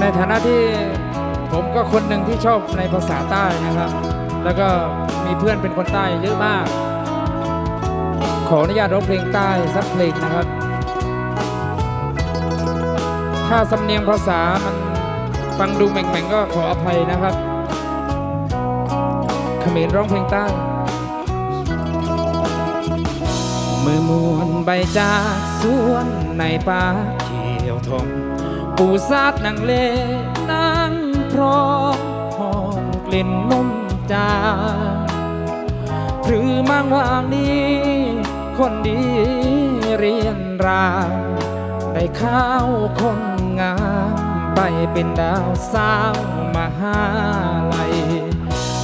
ในฐานะที่ผมก็คนหนึ่งที่ชอบในภาษาใต้นะครับ แล้วก็มีเพื่อนเป็นคนใต้เยอะมาก ขออนุญาตร้องเพลงใต้สักเพลงนะครับ ถ้าสำเนียงภาษามันฟังดูแหม่งๆก็ขออภัยนะครับเขมรร้องเพลงใต้มือมวนใบจากสวนในป่า ทองปูซาดนางเลนางพร้อมหอมกลิ่นนมจาหรือมังวางนี้ คนดีเรียนรามได้ข้าวคนงามไปเป็นดาวสาวมหาลัย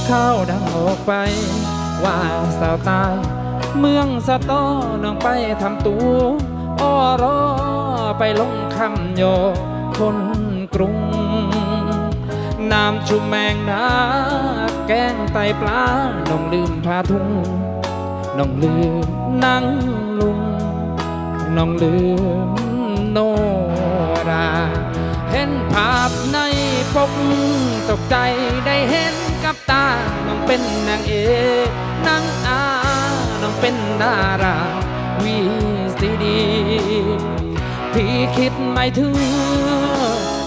เข้าดังออกไป ว่าสาวตาย เมืองสะตอน้องไปทำตัว อรอไปลงคำโยคนกรุง น้ำชุมแมงดาแกงไตปลาน้องลืมผ้าทุ่งน้องลืมนั่งลุง น้องลืมโนรา เห็นภาพในปกตกใจได้เห็นกับตา น้องเป็นนางเอกนางอา น้องเป็นดาราวี ที่คิดไม่ถึง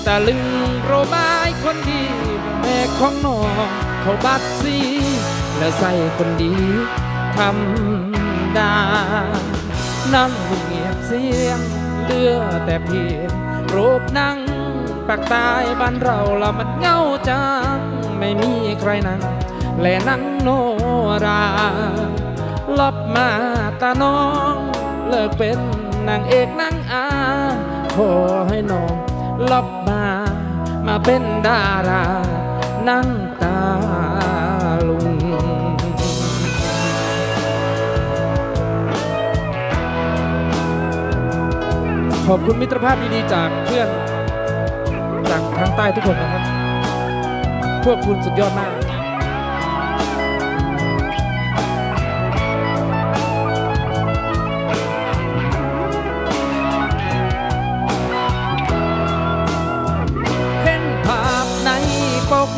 แตะลึงโรบายคนดีแม่ของน้องเขาบัดซีและใส่คนดีทำดานั่งเงียบเสียงเลือแต่เพียงรูปนั่งปากตายบ้านเราละมันเงาจังไม่มีใครนั่งและนั่งโนราลบมาตาน้อง เลิกเป็นนางเอกนางอา ขอให้น้องลบมา มาเป็นดารานั่งตาลุง ขอบคุณมิตรภาพดีๆจากเพื่อนจากทางใต้ทุกคนนะครับ พวกคุณสุดยอดมาก ปก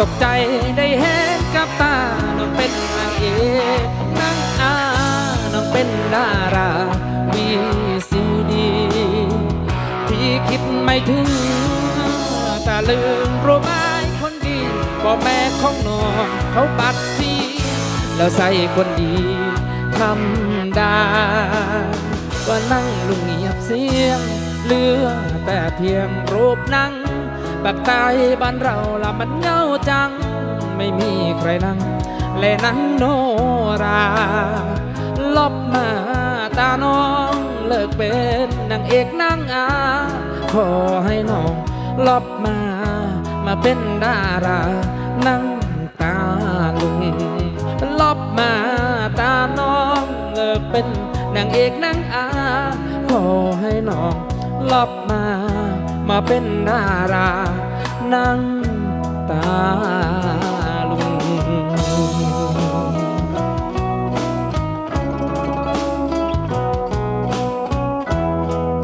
ตกใจได้เห็นกับตา น้องเป็นนางเอกนางอาน้องเป็นดาราวีซีดีที่คิดไม่ถึงตาลืมรู้ไหมคนดีบอกแม่ของน้องเขาปัดทีแล้วใส่คนดีทำได้ว่านั่งลุงเงียบเสียง เลือแต่เพียงรูปนั่ง ปากใต้บ้านเราละมันเงาจัง ไม่มีใครนั่งและนั่งโนรา ลบมาตาน้องเลิกเป็นนางเอกนางอาขอให้น้องลบมา มาเป็นดารานั่งตาลุงลบมาตาน้องเลิกเป็นนางเอกนางอาขอให้น้องลบมา มาเป็นดารานั่งตา